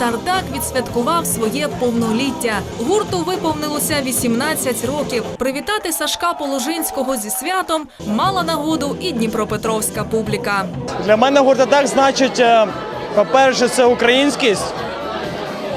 Тартак відсвяткував своє повноліття. Гурту виповнилося 18 років. Привітати Сашка Положинського зі святом мала нагоду і Дніпропетровська публіка. Для мене гурт так значить, е, по-перше, це українськість,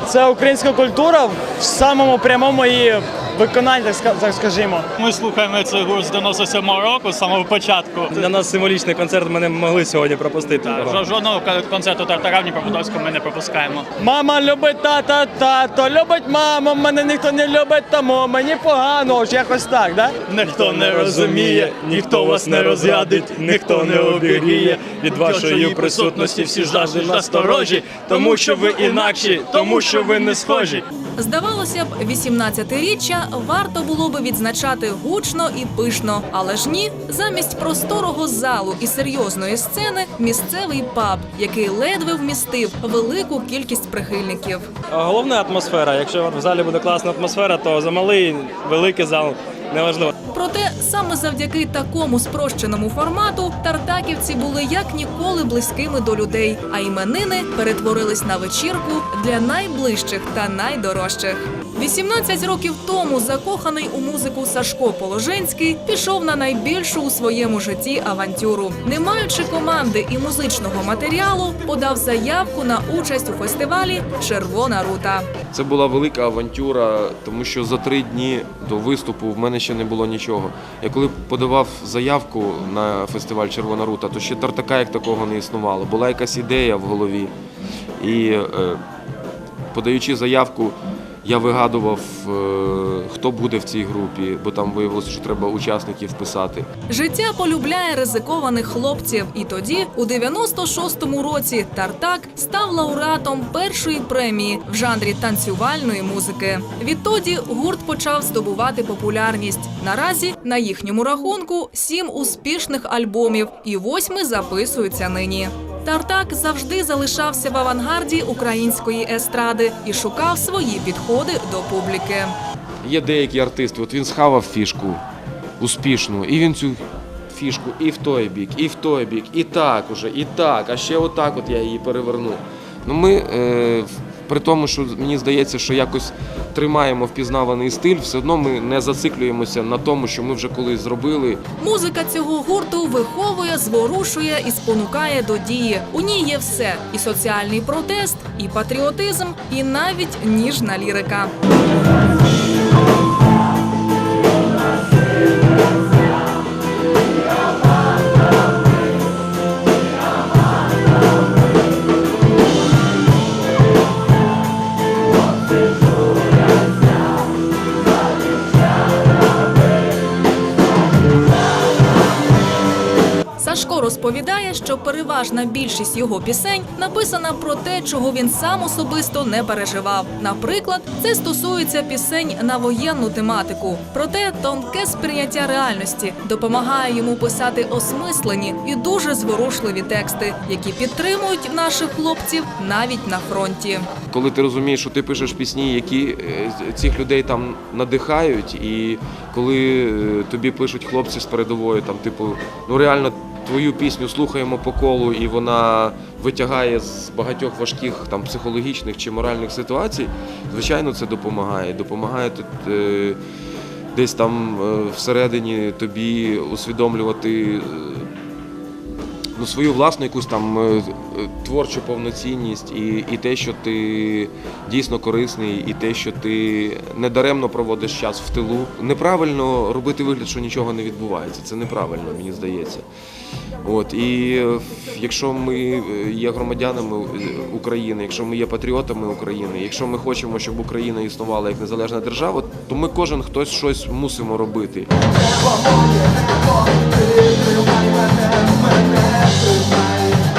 це українська культура в самому прямому її виконанні, так скажімо. Ми слухаємо цей гурт з 97-го року, з самого початку. Для нас символічний концерт ми не могли сьогодні пропустити. Жо- Жодного концерту Тартара в Дніпропетровському ми не пропускаємо. Мама любить тата, тато любить маму, мене ніхто не любить, тому мені погано, ось якось так, да? Ніхто не розуміє, ніхто вас не розрядить, ніхто не обігріє. Від вашої присутності всі завжди насторожі, тому що ви інакші, тому що ви не схожі. Здавалося б, 18-річчя варто було би відзначати гучно і пишно, але ж ні, замість просторого залу і серйозної сцени місцевий паб, який ледве вмістив велику кількість прихильників. Головна атмосфера. Якщо в залі буде класна атмосфера, то за малий, великий зал неважливо. Проте саме завдяки такому спрощеному формату тартаківці були як ніколи близькими до людей, а іменини перетворились на вечірку для найближчих та найдорожчих. 18 років тому закоханий у музику Сашко Положенський пішов на найбільшу у своєму житті авантюру. Не маючи команди і музичного матеріалу, подав заявку на участь у фестивалі Червона рута. Це була велика авантюра, тому що за три дні до виступу в мене ще не було нічого. Я коли подавав заявку на фестиваль Червона рута, то ще тартака як такого не існувало. Була якась ідея в голові. І е, подаючи заявку, я вигадував, е, хто буде в цій групі, бо там виявилося, що треба учасників писати. Життя полюбляє ризикованих хлопців, і тоді, у 96-му році, Тартак став лауреатом першої премії в жанрі танцювальної музики. Відтоді гурт почав здобувати популярність. Наразі на їхньому рахунку сім успішних альбомів, і восьми записуються нині. Тартак завжди залишався в авангарді української естради і шукав свої підходи до публіки. Є деякі артисти, от він схавав фішку успішну, і він цю фішку і в той бік, і в той бік, і так уже, і так, а ще отак от я її переверну. Ну ми, е, при тому, що мені здається, що якось тримаємо впізнаваний стиль, все одно ми не зациклюємося на тому, що ми вже колись зробили. Музика цього гурту виховує, зворушує і спонукає до дії. У ній є все: і соціальний протест, і патріотизм, і навіть ніжна лірика. Розповідає, що переважна більшість його пісень написана про те, чого він сам особисто не переживав. Наприклад, це стосується пісень на воєнну тематику. Проте тонке сприйняття реальності допомагає йому писати осмислені і дуже зворушливі тексти, які підтримують наших хлопців навіть на фронті. Коли ти розумієш, що ти пишеш пісні, які е, цих людей там надихають, і коли е, тобі пишуть хлопці з передової, там, типу, ну реально твою пісню слухаємо по колу, і вона витягає з багатьох важких там психологічних чи моральних ситуацій, звичайно, це допомагає. Допомагає е, десь там е, всередині тобі усвідомлювати. Ну, свою власну якусь там е, е, творчу повноцінність і, і те, що ти дійсно корисний, і те, що ти недаремно проводиш час в тилу. Неправильно робити вигляд, що нічого не відбувається. Це неправильно, мені здається. От і е, якщо ми є громадянами України, якщо ми є патріотами України, якщо ми хочемо, щоб Україна існувала як незалежна держава, то ми кожен хтось щось мусимо робити. Треба after mine.